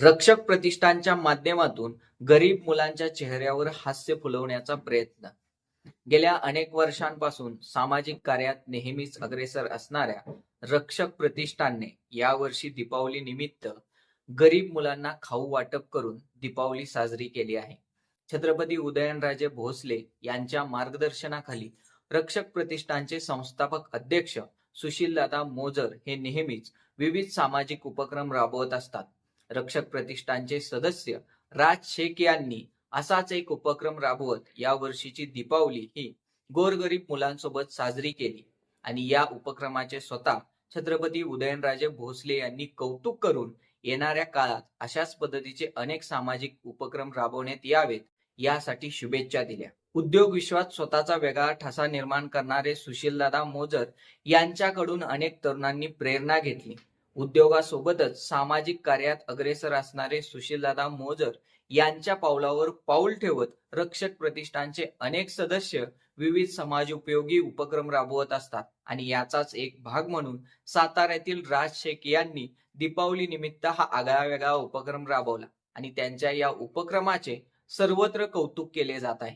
रक्षक प्रतिष्ठानच्या माध्यमातून गरीब मुलांच्या चेहऱ्यावर हास्य फुलवण्याचा प्रयत्न. गेल्या अनेक वर्षांपासून सामाजिक कार्यात नेहमीच अग्रेसर असणाऱ्या रक्षक प्रतिष्ठानने यावर्षी दीपावली निमित्त गरीब मुलांना खाऊ वाटप करून दीपावली साजरी केली आहे. छत्रपती उदयनराजे भोसले यांच्या मार्गदर्शनाखाली रक्षक प्रतिष्ठानचे संस्थापक अध्यक्ष सुशीलदादा मोजर हे नेहमीच विविध सामाजिक उपक्रम राबवत असतात. रक्षक प्रतिष्ठानचे सदस्य राज शेख यांनी असाच एक उपक्रम राबवत या वर्षीची दीपावली ही गोरगरीब मुलांसोबत साजरी केली. आणि या उपक्रमाचे स्वतः छत्रपती उदयनराजे भोसले यांनी कौतुक करून येणाऱ्या काळात अशाच पद्धतीचे अनेक सामाजिक उपक्रम राबवण्यात यावेत यासाठी शुभेच्छा दिल्या. उद्योग विश्वात स्वतःचा वेगळा ठसा निर्माण करणारे सुशीलदादा मोजर यांच्याकडून अनेक तरुणांनी प्रेरणा घेतली. उद्योगासोबतच सामाजिक कार्यात अग्रेसर असणारे सुशीलदादा मोजर यांच्या पावलावर पाऊल ठेवत रक्षक प्रतिष्ठानचे अनेक सदस्य विविध समाज उपयोगी उपक्रम राबवत असतात. आणि याचाच एक भाग म्हणून साताऱ्यातील राज शेख यांनी दीपावली निमित्त हा आगळा वेगळा उपक्रम राबवला. आणि त्यांच्या या उपक्रमाचे सर्वत्र कौतुक केले जात आहे.